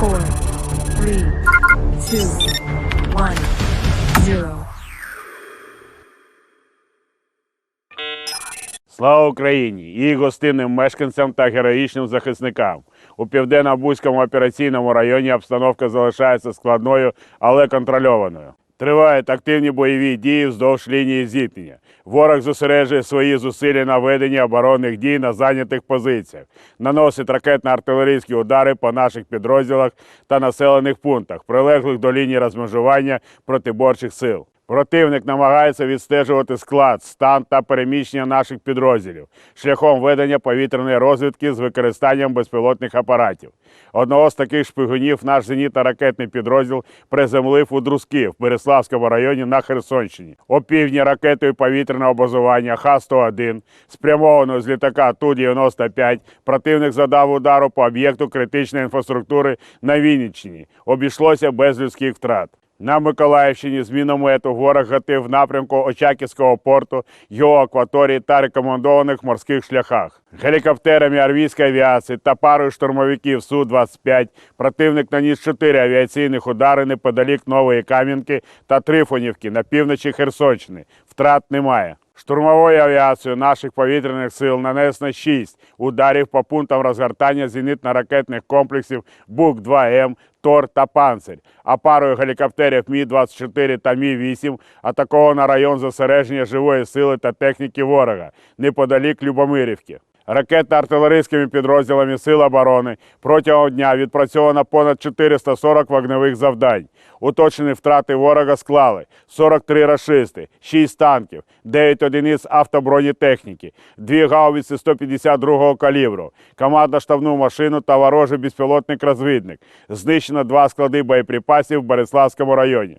four, three. Слава Україні! Її гостинним мешканцям та героїчним захисникам. У південно-бузькому операційному районі обстановка залишається складною, але контрольованою. Тривають активні бойові дії вздовж лінії зіткнення. Ворог зосереджує свої зусилля на веденні оборонних дій на зайнятих позиціях, наносить ракетно-артилерійські удари по наших підрозділах та населених пунктах, прилеглих до лінії розмежування протиборчих сил. Противник намагається відстежувати склад, стан та переміщення наших підрозділів шляхом ведення повітряної розвідки з використанням безпілотних апаратів. Одного з таких шпигунів наш зенітно-ракетний підрозділ приземлив у Друзки в Береславському районі на Херсонщині. Опівдні ракетою повітряного базування Х-101, спрямованою з літака Ту-95, противник задав удару по об'єкту критичної інфраструктури на Вінниччині. Обійшлося без людських втрат. На Миколаївщині з міномету ворог гатив напрямку Очаківського порту, його акваторії та рекомендованих морських шляхах. Гелікоптерами армійської авіації та парою штурмовиків Су-25 противник наніс чотири авіаційних удари неподалік Нової Кам'янки та Трифонівки на півночі Херсонщини. Втрат немає. Штурмовою авіацією наших повітряних сил нанесено 6 ударів по пунктам розгортання зенітно-ракетних комплексів БУК-2М, Тор та Панцирь, а парою гелікоптерів Мі-24 та Мі-8 атаковано район зосередження живої сили та техніки ворога неподалік Любомирівки. Ракетно-артилерійськими підрозділами Сил оборони протягом дня відпрацьовано понад 440 вогневих завдань. Уточнені втрати ворога склали 43 рашисти, 6 танків, 9 одиниць автобронетехніки, 2 гаубиці 152-го калібру, командно-штабну машину та ворожий безпілотник-розвідник. Знищено два склади боєприпасів в Бориславському районі.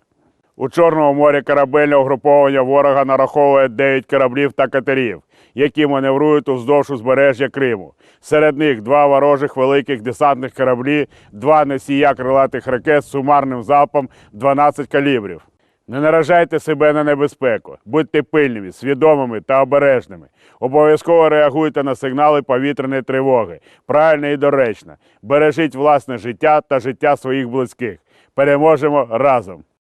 У Чорному морі корабельне угруповання ворога нараховує 9 кораблів та катерів, які маневрують уздовж узбережжя Криму. Серед них два ворожих великих десантних кораблі, два носія крилатих ракет з сумарним залпом 12 калібрів. Не наражайте себе на небезпеку, будьте пильними, свідомими та обережними. Обов'язково реагуйте на сигнали повітряної тривоги, правильно і доречно. Бережіть власне життя та життя своїх близьких. Переможемо разом!